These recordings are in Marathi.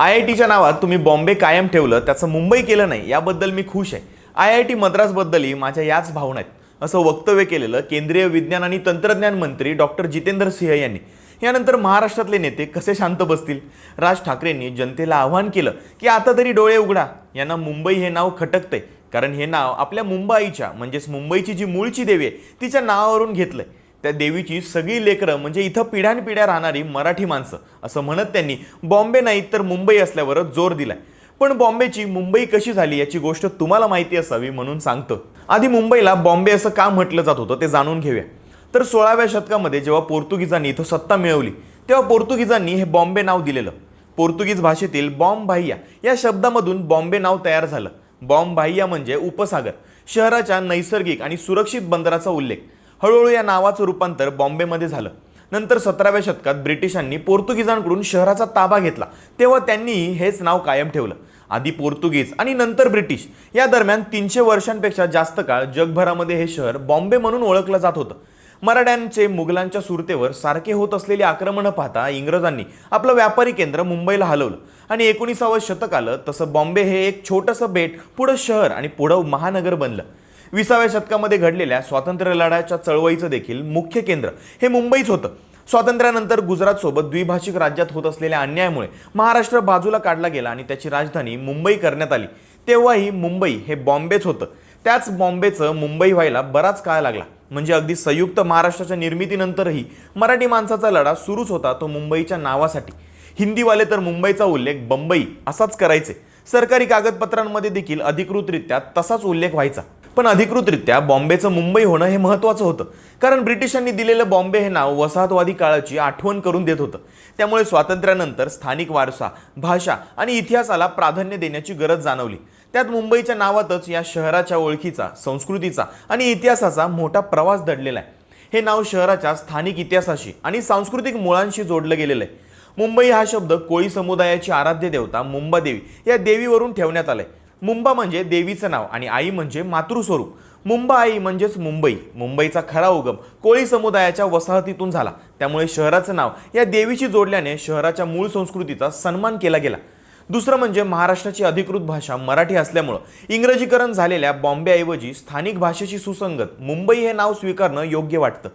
आय आय टीच्या नावात तुम्ही बॉम्बे कायम ठेवलं त्याचं मुंबई केलं नाही याबद्दल मी खुश आहे. आय आय टी मद्रासबद्दलही माझ्या याच भावना आहेत. असं वक्तव्य केलेलं केंद्रीय विज्ञान आणि तंत्रज्ञान मंत्री डॉक्टर जितेंद्र सिंह यांनी. यानंतर महाराष्ट्रातले नेते कसे शांत बसतील? राज ठाकरेंनी जनतेला आवाहन केलं की आता तरी डोळे उघडा. यांना मुंबई हे नाव खटकतंय. कारण हे नाव आपल्या मुंबईच्या म्हणजेच मुंबईची जी मूळची देवी आहे तिच्या नावावरून घेतलंय. त्या देवीची सगळी लेकरं म्हणजे इथं पिढ्यानपिढ्या राहणारी मराठी माणसं असं म्हणत त्यांनी. बॉम्बे नाही तर मुंबई असल्यावरच जोर दिलाय. पण बॉम्बेची मुंबई कशी झाली याची गोष्ट तुम्हाला माहिती असावी म्हणून सांगतं. आधी मुंबईला बॉम्बे असं का म्हटलं जात होतं ते जाणून घेऊया. तर सोळाव्या शतकामध्ये जेव्हा पोर्तुगीजांनी इथं सत्ता मिळवली तेव्हा पोर्तुगीजांनी हे बॉम्बे नाव दिलेलं. पोर्तुगीज भाषेतील बॉम्ब बाह्या या शब्दामधून बॉम्बे नाव तयार झालं. बॉम्ब बाह्या म्हणजे उपसागर शहराच्या नैसर्गिक आणि सुरक्षित बंदराचा उल्लेख. हळूहळू या नावाचं रूपांतर बॉम्बेमध्ये झालं. नंतर सतराव्या शतकात ब्रिटिशांनी पोर्तुगीजांकडून शहराचा ताबा घेतला. तेव्हा त्यांनी हेच नाव कायम ठेवलं. आधी पोर्तुगीज आणि नंतर ब्रिटिश. या दरम्यान तीनशे वर्षांपेक्षा जास्त काळ जगभरामध्ये हे शहर बॉम्बे म्हणून ओळखलं जात होतं. मराठ्यांचे मुघलांच्या सुरतेवर सारखे होत असलेली आक्रमणं पाहता इंग्रजांनी आपलं व्यापारी केंद्र मुंबईला हलवलं. आणि एकोणीसावं शतक आलं तसं बॉम्बे हे एक छोटंसं बेट पुढं शहर आणि पुढं महानगर बनलं. विसाव्या शतकामध्ये घडलेल्या स्वातंत्र्य लढ्याच्या चळवळीचं देखील मुख्य केंद्र हे मुंबईच होतं. स्वातंत्र्यानंतर गुजरातसोबत द्विभाषिक राज्यात होत असलेल्या अन्यायामुळे महाराष्ट्र बाजूला काढला गेला आणि त्याची राजधानी मुंबई करण्यात आली. तेव्हाही मुंबई हे बॉम्बेच होतं. त्याच बॉम्बेचं मुंबई व्हायला बराच काळ लागला. म्हणजे अगदी संयुक्त महाराष्ट्राच्या निर्मितीनंतरही मराठी माणसाचा लढा सुरूच होता तो मुंबईच्या नावासाठी. हिंदीवाले तर मुंबईचा उल्लेख बंबई असाच करायचे. सरकारी कागदपत्रांमध्ये देखील अधिकृतरित्या तसाच उल्लेख व्हायचा. पण अधिकृतरित्या बॉम्बेचं मुंबई होणं हे महत्त्वाचं होतं. कारण ब्रिटिशांनी दिलेलं बॉम्बे हे नाव वसाहतवादी काळाची आठवण करून देत होतं. त्यामुळे स्वातंत्र्यानंतर स्थानिक वारसा भाषा आणि इतिहासाला प्राधान्य देण्याची गरज जाणवली. त्यात मुंबईच्या नावातच या शहराच्या ओळखीचा संस्कृतीचा आणि इतिहासाचा मोठा प्रवास दडलेला आहे. हे नाव शहराच्या स्थानिक इतिहासाशी आणि सांस्कृतिक मुळांशी जोडलं गेलेलं आहे. मुंबई हा शब्द कोळी समुदायाची आराध्य देवता मुंबादेवी या देवीवरून ठेवण्यात आलाय. मुंबा म्हणजे देवीचं नाव आणि आई म्हणजे मातृस्वरूप. मुंबा आई म्हणजेच मुंबई. मुंबईचा खरा उगम कोळी समुदायाच्या वसाहतीतून झाला. त्यामुळे शहराचं नाव या देवीशी जोडल्याने शहराच्या मूळ संस्कृतीचा सन्मान केला गेला. दुसरं म्हणजे महाराष्ट्राची अधिकृत भाषा मराठी असल्यामुळं इंग्रजीकरण झालेल्या बॉम्बेऐवजी स्थानिक भाषेशी सुसंगत मुंबई हे नाव स्वीकारणं योग्य वाटतं.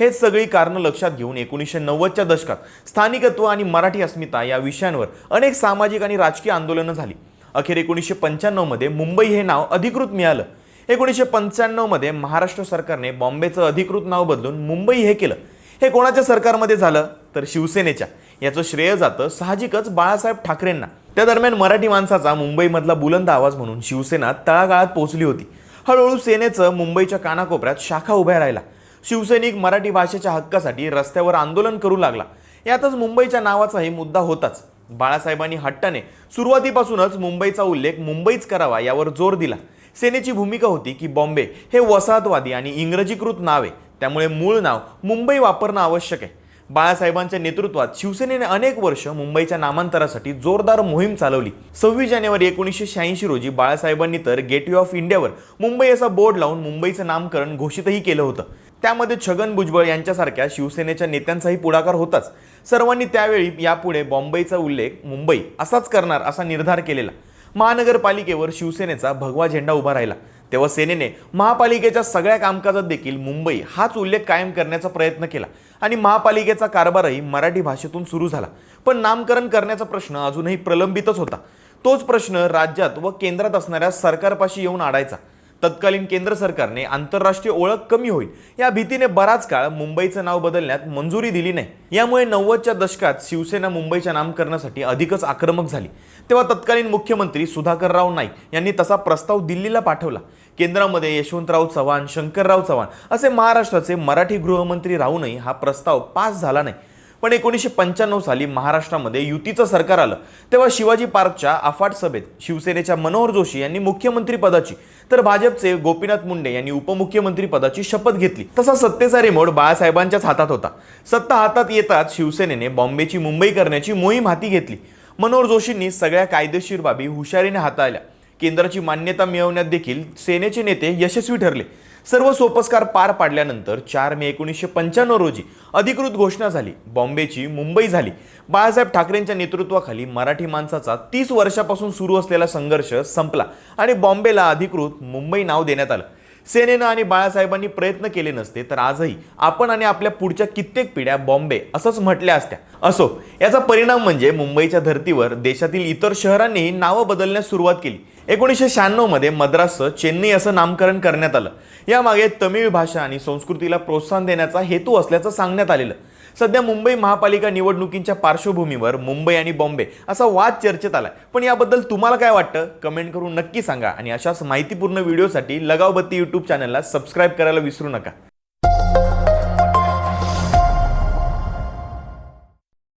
हेच सगळी कारणं लक्षात घेऊन एकोणीसशे नव्वदच्या दशकात स्थानिकत्व आणि मराठी अस्मिता या विषयांवर अनेक सामाजिक आणि राजकीय आंदोलनं झाली. अखेर एकोणीसशे पंच्याण्णवमध्ये मुंबई हे नाव अधिकृत मिळालं. एकोणीसशे पंच्याण्णवमध्ये महाराष्ट्र सरकारने बॉम्बेचं अधिकृत नाव बदलून मुंबई हे केलं. हे कोणाच्या सरकारमध्ये झालं? तर शिवसेनेच्या. याचं श्रेय जातं साहजिकच बाळासाहेब ठाकरेंना. त्या दरम्यान मराठी माणसाचा मुंबईमधला बुलंद आवाज म्हणून शिवसेना तळागाळात पोहोचली होती. हळूहळू सेनेचं मुंबईच्या कानाकोपऱ्यात शाखा उभ्या राहिला शिवसैनिक मराठी भाषेच्या हक्कासाठी रस्त्यावर आंदोलन करू लागला. यातच मुंबईच्या नावाचाही मुद्दा होताच. बाळासाहेबांनी हट्टाने सुरुवातीपासूनच मुंबईचा उल्लेख मुंबईच करावा यावर जोर दिला. सेनेची भूमिका होती की बॉम्बे हे वसाहतवादी आणि इंग्रजीकृत नाव आहे. त्यामुळे मूळ नाव मुंबई वापरणं आवश्यक आहे. बाळासाहेबांच्या नेतृत्वात शिवसेनेने अनेक वर्ष मुंबईच्या नामांतरासाठी जोरदार मोहीम चालवली. सव्वीस जानेवारी एकोणीसशे शहाऐंशी रोजी बाळासाहेबांनी तर गेटवे ऑफ इंडियावर मुंबई असा बोर्ड लावून मुंबईचं नामकरण घोषितही केलं होतं. त्यामध्ये छगन भुजबळ यांच्यासारख्या शिवसेनेच्या नेत्यांचाही पुढाकार होताच. सर्वांनी त्यावेळी यापुढे बॉम्बईचा उल्लेख मुंबई असाच करणार असा निर्धार केलेला. महानगरपालिकेवर शिवसेनेचा भगवा झेंडा उभा राहिला. तेव्हा सेनेने महापालिकेच्या सगळ्या कामकाजात देखील मुंबई हाच उल्लेख कायम करण्याचा प्रयत्न केला आणि महापालिकेचा कारभारही मराठी भाषेतून सुरू झाला. पण नामकरण करण्याचा प्रश्न अजूनही प्रलंबितच होता. तोच प्रश्न राज्यात व केंद्रात असणाऱ्या सरकारपाशी येऊन आडायचा तत्कालीन केंद्र सरकारने आंतरराष्ट्रीय ओळख कमी होईल. या भीतीने बराच काळ मुंबईचं नाव बदलण्यात मंजुरी दिली नाही. यामुळे नव्वदच्या दशकात शिवसेना मुंबईच्या नामकरणासाठी अधिकच आक्रमक झाली. तेव्हा तत्कालीन मुख्यमंत्री सुधाकरराव नाईक यांनी तसा प्रस्ताव दिल्लीला पाठवला. केंद्रामध्ये यशवंतराव चव्हाण शंकरराव चव्हाण असे महाराष्ट्राचे मराठी गृहमंत्री राहूनही हा प्रस्ताव पास झाला नाही. पण एकोणीसशे पंच्याण्णव साली महाराष्ट्रामध्ये युतीचं सरकार आलं. तेव्हा शिवाजी पार्कच्या अफाट सभेत शिवसेनेच्या मनोहर जोशी यांनी मुख्यमंत्री पदाची तर भाजपचे गोपीनाथ मुंडे यांनी उपमुख्यमंत्री पदाची शपथ घेतली. तसा सत्तेचा रिमोट बाळासाहेबांच्याच हातात होता. सत्ता हातात येताच शिवसेनेने बॉम्बेची मुंबई करण्याची मोहीम हाती घेतली. मनोहर जोशींनी सगळ्या कायदेशीर बाबी हुशारीने हाताळल्या. केंद्राची मान्यता मिळवण्यात देखील सेनेचे नेते यशस्वी ठरले. सर्व सोपस्कार पार पाडल्यानंतर चार मे एकोणीसशे पंच्याण्णव रोजी अधिकृत घोषणा झाली. बॉम्बेची मुंबई झाली. बाळासाहेब ठाकरेंच्या नेतृत्वाखाली मराठी माणसाचा तीस वर्षापासून सुरू असलेला संघर्ष संपला आणि बॉम्बेला अधिकृत मुंबई नाव देण्यात आलं. सेनेनं आणि बाळासाहेबांनी प्रयत्न केले नसते तर आजही आपण आणि आपल्या पुढच्या कित्येक पिढ्या बॉम्बे असंच म्हटल्या असत्या. असो याचा परिणाम म्हणजे मुंबईच्या धर्तीवर देशातील इतर शहरांनीही नावं बदलण्यास सुरुवात केली. एकोणीसशे शहाण्णवमध्ये मद्रासचं चेन्नई असं नामकरण करण्यात आलं. यामागे तमिळ भाषा आणि संस्कृतीला प्रोत्साहन देण्याचा हेतू असल्याचं सांगण्यात आलेलं. सध्या मुंबई महापालिका निवडणुकींच्या पार्श्वभूमीवर मुंबई आणि बॉम्बे असा वाद चर्चेत आलाय. पण याबद्दल तुम्हाला काय वाटतं? कमेंट करून नक्की सांगा आणि अशाच माहितीपूर्ण व्हिडिओसाठी लगावबत्ती यूट्यूब चॅनलला सबस्क्राईब करायला विसरू नका.